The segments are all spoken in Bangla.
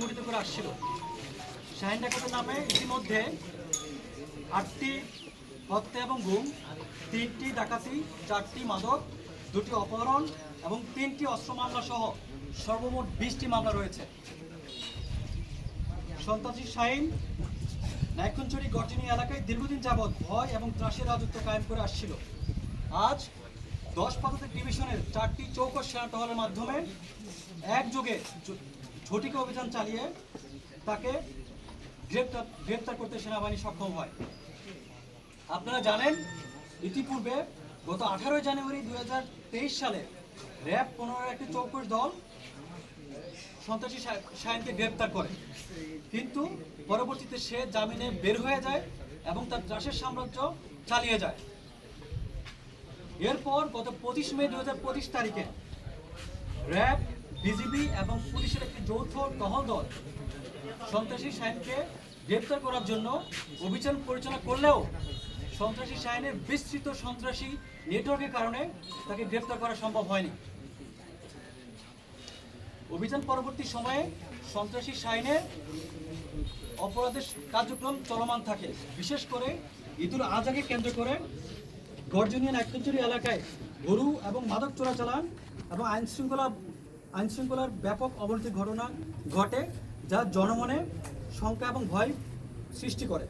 সংগঠিত করে আসছিল। শাহিন ডাকাতের নামে ইতিমধ্যে আটটি হত্যা এবং গুম, তিনটি ডাকাতি, চারটি মাদক, দুটি অপহরণ এবং তিনটি অস্ত্র মামলা সহ সর্বমোট বিশটি মামলা রয়েছে। সন্ত্রাসী শাহিন নাইকুঞ্চুরি গর্জনী এলাকায় দীর্ঘদিন যাবৎ ভয় এবং ত্রাসের রাজত্ব কায়েম করে আসছিল। আজ দশ পদাতিক ডিভিশনের চারটি চৌকস সেনা টহলের মাধ্যমে একযোগে ঝটিকা অভিযান চালিয়ে তাকে গ্রেপ্তার গ্রেপ্তার করতে সেনাবাহিনী সক্ষম হয়। আপনারা জানেন, ইতিপূর্বে গত আঠারোই জানুয়ারি দু হাজার তেইশ সালে র্যাব পনেরো একটি চৌকস দল সন্ত্রাসী শাহিনকে গ্রেপ্তার করে। কিন্তু পরবর্তীতে সে জামিনে বের হয়ে যায় এবং তার ত্রাসের সাম্রাজ্য চালিয়ে যায়। এরপর গত পঁচিশ মে দু হাজার পঁচিশ তারিখে র্যাব বিজিবি এবং পুলিশের একটি যৌথ টহল দল সন্ত্রাসী শাহিনকে গ্রেপ্তার করার জন্য অভিযান পরিচালনা করলেও সন্ত্রাসী শাহিনের বিস্তৃত সন্ত্রাসী নেটওয়ার্কের কারণে তাকে গ্রেপ্তার করা সম্ভব হয়নি। অভিযান পরবর্তী সময়ে সন্ত্রাসী শাহিনের অপরাধের কার্যক্রম চলমান থাকে। বিশেষ করে ঈদুল আজহাকে কেন্দ্র করে গর্জনিয়ান একচুরি এলাকায় গরু এবং মাদক চোরাচালান এবং আইন শৃঙ্খলা আইন শৃঙ্খলার ব্যাপক অবনতির ঘটনা ঘটে যা জনমনে শঙ্কা এবং ভয় সৃষ্টি করে।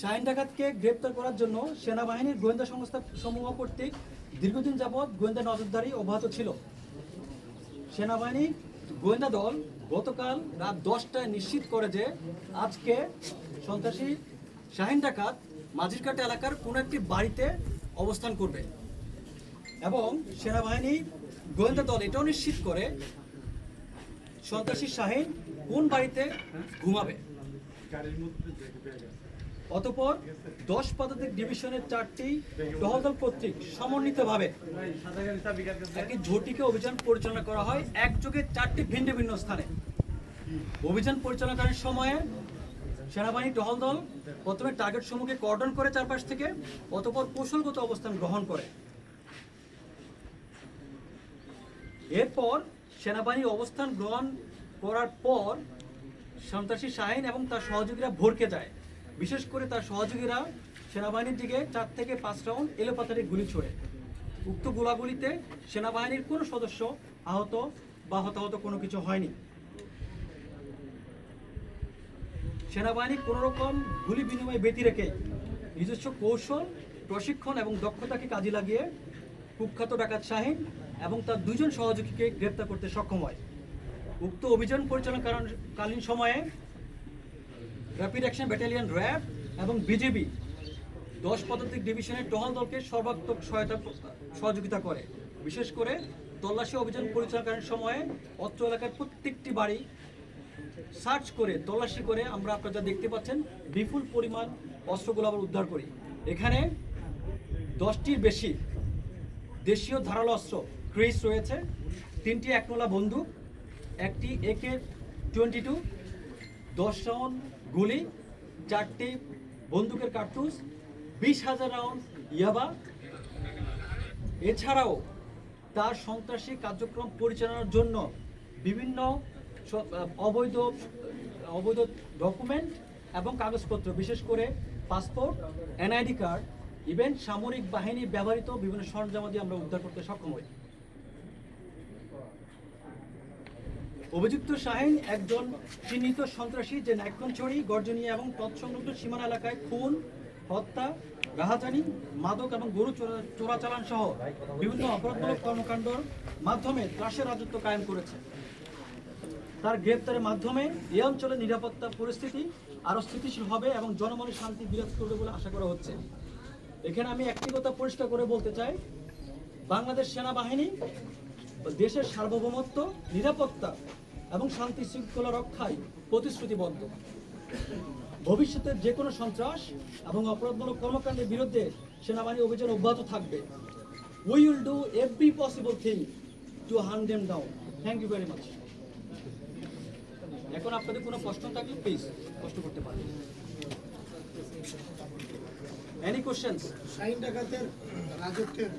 শাহিন ডাকাতকে গ্রেপ্তার করার জন্য সেনাবাহিনীর গোয়েন্দা সংস্থা সমূহ কর্তৃক দীর্ঘদিন যাবৎ গোয়েন্দা নজরদারি অব্যাহত ছিল। সেনাবাহিনী গোয়েন্দা দল গতকাল রাত দশটায় নিশ্চিত করে যে আজকে সন্ত্রাসী শাহিন ডাকাত মাঝিরকাট এলাকার কোনো একটি বাড়িতে অবস্থান করবে। এবং সেনাবাহিনী গোয়েন্দা দল এটাও নিশ্চিত করে, সন্ত্রাসী শাহিন কোন বাড়িতে ঘুমাবে? অতপর দশ পদাতিক ডিভিশনের চারটি টহলদল কর্তৃক সমন্বিতভাবে একটি ঝটিকা অভিযান পরিচালনা করা হয়। একযোগে চারটি ভিন্ন ভিন্ন স্থানে। অভিযান পরিচালনাকারীর সময়ে সেনাবাহিনী টহল দল প্রথমে টার্গেট সমূহকে কর্ডন করে চারপাশ থেকে, অতপর কৌশলগত অবস্থান গ্রহণ করে। এরপর সেনাবাহিনী অবস্থান গ্রহণ করার পর সন্ত্রাসী শাহিন এবং তার সহযোগীরা ভরকে যায়। বিশেষ করে তার সহযোগীরা সেনাবাহিনীর দিকে চার থেকে পাঁচ রাউন্ড এলোপাতারি গুলি ছোড়ে। উক্ত গোলাগুলিতে সেনাবাহিনীর কোনো সদস্য আহত বা হতাহত কোনো কিছু হয়নি। সেনাবাহিনী কোনো রকম গুলি বিনিময় ব্যতি রেখে নিজস্ব কৌশল, প্রশিক্ষণ এবং দক্ষতাকে কাজে লাগিয়ে কুখ্যাত ডাকাত শাহিন এবং তার দুজন সহযোগীকে গ্রেপ্তার করতে সক্ষম হয়। উক্ত অভিযান পরিচালনাকালীন সময়ে র্যাপিড অ্যাকশন ব্যাটালিয়ন র্যাব এবং বিজেপি দশ পদাতিক ডিভিশনের টহল দলকে সর্বাত্মক সহায়তা সহযোগিতা করে। বিশেষ করে তল্লাশি অভিযান পরিচালনাকালীন সময়ে অত্র এলাকার প্রত্যেকটি বাড়ি সার্চ করে, তল্লাশি করে আমরা আপনারা যা দেখতে পাচ্ছেন, বিপুল পরিমাণ অস্ত্রগুলো আবার উদ্ধার করি। এখানে দশটির বেশি দেশীয় ধারালো অস্ত্র ক্রেস রয়েছে। তিনটি একনলা বন্দুক, একটি একে টোয়েন্টি টু দশ রাউন্ড গুলি, চারটি বন্দুকের কার্তুজ, বিশ হাজার রাউন্ড ইয়াবা। এছাড়াও তার সন্ত্রাসী কার্যক্রম পরিচালনার জন্য বিভিন্ন অবৈধ অবৈধ ডকুমেন্ট এবং কাগজপত্র, বিশেষ করে পাসপোর্ট, এনআইডি কার্ড, ইভেন সামরিক বাহিনী ব্যবহৃত বিভিন্ন সরঞ্জামাদি আমরা উদ্ধার করতে সক্ষম হই। অভিযুক্ত শাহিন একজন চিহ্নিত সন্ত্রাসী যে নাইকনছড়ি গর্জনিয়া এবং তৎসংলগ্ন সীমানা এলাকায় খুন, হত্যা, রাহাজানি, মাদক এবং গরু চোরা- চোরাচালান সহ বিভিন্ন অপরাধমূলক কর্মকাণ্ডর মাধ্যমে ত্রাসের রাজত্ব কায়েম করেছে। তার গ্রেপ্তারের মাধ্যমে এই অঞ্চলের নিরাপত্তা পরিস্থিতি আরও স্থিতিশীল হবে এবং জনমনে শান্তি বিরাজ করবে বলে আশা করা হচ্ছে। এখানে আমি একটি কথা পরিষ্কার করে বলতে চাই। বাংলাদেশ সেনাবাহিনী দেশের সার্বভৌমত্ব, নিরাপত্তা এবং শান্তি শৃঙ্খলা রক্ষায় প্রতিশ্রুতিবদ্ধ ভবিষ্যতে যে কোনো সন্ত্রাস এবং অপরাধমূলক কর্মকাণ্ডের বিরুদ্ধে সেনাবাহিনী অভিযান অব্যাহত থাকবে। We will do every possible thing to hunt them down thank you very much এখন আপনাদের কোনো প্রশ্ন থাকলে প্লিজ প্রশ্ন করতে পারেন। এনি কোশ্চেন্স শাহিন ডাকাতের রাজত্বের